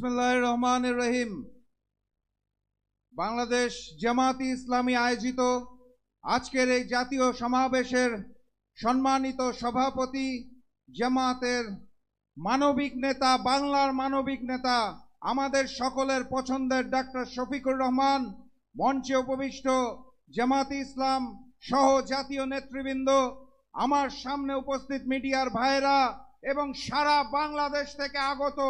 রহমান রহিম। বাংলাদেশ জামাতি ইসলামী আয়োজিত আজকের এই জাতীয় সমাবেশের সম্মানিত সভাপতি জামাতের মানবিক নেতা, বাংলার মানবিক নেতা, আমাদের সকলের পছন্দের ডাক্তার শফিকুর রহমান, মঞ্চে উপবিষ্ট জামাতি ইসলাম সহ জাতীয় নেতৃবৃন্দ, আমার সামনে উপস্থিত মিডিয়ার ভাইয়েরা এবং সারা বাংলাদেশ থেকে আগত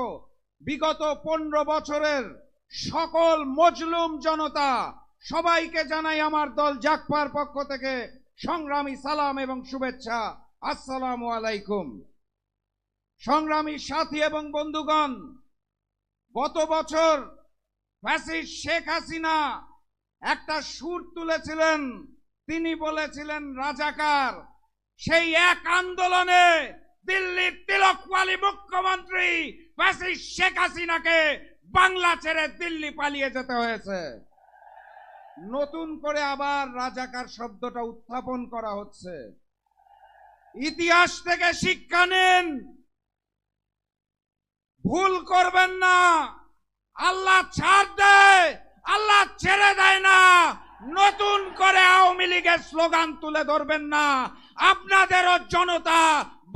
বিগত পনেরো বছরের সকল মজলুম জনতা, সবাইকে জানাই আমার দল জাকপার পক্ষ থেকে সংগ্রামী সালাম এবং শুভেচ্ছা। আসসালামু আলাইকুম। সংগ্রামী সাথী এবং বন্ধুগণ, গত বছর ফ্যাসিস্ট শেখ হাসিনা একটা সুর তুলেছিলেন। তিনি বলেছিলেন, রাজাকার, সেই এক আন্দোলনে দিল্লির তিলকওয়ালি মুখ্যমন্ত্রী ফ্যাসিস্ট শেখ হাসিনাকে বাংলা ছেড়ে দিল্লি পালিয়ে যেতে হয়েছে। নতুন করে আবার রাজাকার শব্দটা উত্থাপন করা হচ্ছে। ইতিহাস থেকে শিক্ষা নেন। ভুল করবেন না। আল্লাহ ছাড় দেয়, আল্লাহ ছেড়ে দেয় না। নতুন করে আওয়ামী লীগের স্লোগান তুলে ধরবেন না। আপনাদেরও জনতা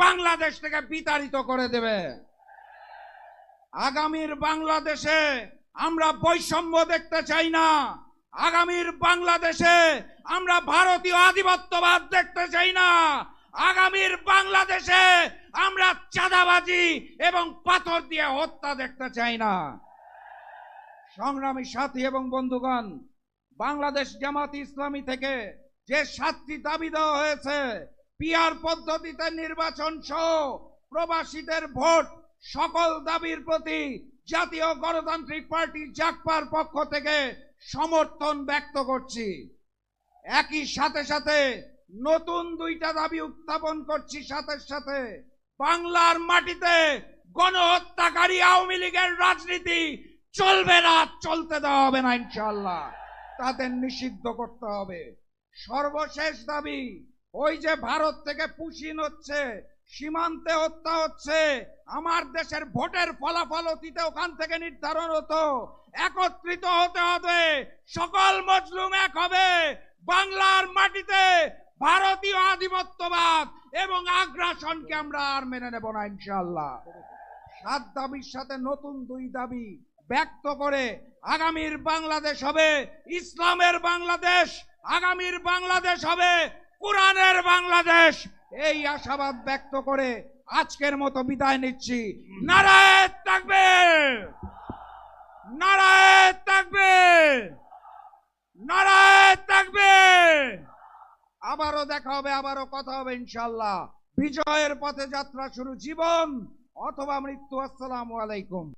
বাংলাদেশ থেকে বিতাড়িত করে দেবে। আগামীর বাংলাদেশে আমরা বৈষম্য দেখতে চাই না। আগামীর বাংলাদেশে আমরা ভারতীয় আধিপত্যবাদ দেখতে চাই না। আগামীর বাংলাদেশে আমরা চাঁদাবাজি এবং পাথর দিয়ে হত্যা দেখতে চাই না। সংগ্রামী সাথী এবং বন্ধুগণ বাংলাদেশ জামাত ইসলামী থেকে যে সাতটি দাবি দেওয়া হয়েছে পিয়ার পদ্ধতিতে নির্বাচন সহ প্রবাসীদের ভোট, সকল দাবির প্রতি জাতীয় গণতান্ত্রিক পার্টি জাকপার পক্ষ থেকে সমর্থন ব্যক্ত করছি। একই সাথে সাথে নতুন দুইটা দাবি উত্থাপন করছি সাথে সাথে। বাংলার মাটিতে গণহত্যাকারী আওয়ামী লীগের রাজনীতি চলবে না, চলতে দেওয়া হবে না ইনশাল্লাহ তাদের নিষিদ্ধ করতে হবে। সর্বশেষ দাবি, ওই যে ভারত থেকে পুশিন হচ্ছে সীমান্তে হত্যা হচ্ছে, আমার দেশের ভোটের ফলাফল অতীতে ওখান থেকে নির্ধারণ হতো। একত্রিত হতে হবে, সকল মজলুম এক হবে। বাংলার মাটিতে ভারতীয় আধিপত্যবাদ এবং আগ্রাসনকে আমরা আর মেনে নেব না ইনশাল্লাহ সাত দাবির সাথে নতুন দুই দাবি ব্যক্ত করে আগামীর বাংলাদেশ হবে ইসলামের বাংলাদেশ, আগামীর বাংলাদেশ হবে কোরআনের বাংলাদেশ। এই আশাবাদ ব্যক্ত করে আজকের মতো বিদায় নিচ্ছি। নারায় থাকবে। নারায় থাকবে। নারায় থাকবে। আবারও দেখা হবে, আবারও কথা হবে ইনশাল্লাহ বিজয়ের পথে যাত্রা শুরু, জীবন অথবা মৃত্যু। আসসালামু আলাইকুম।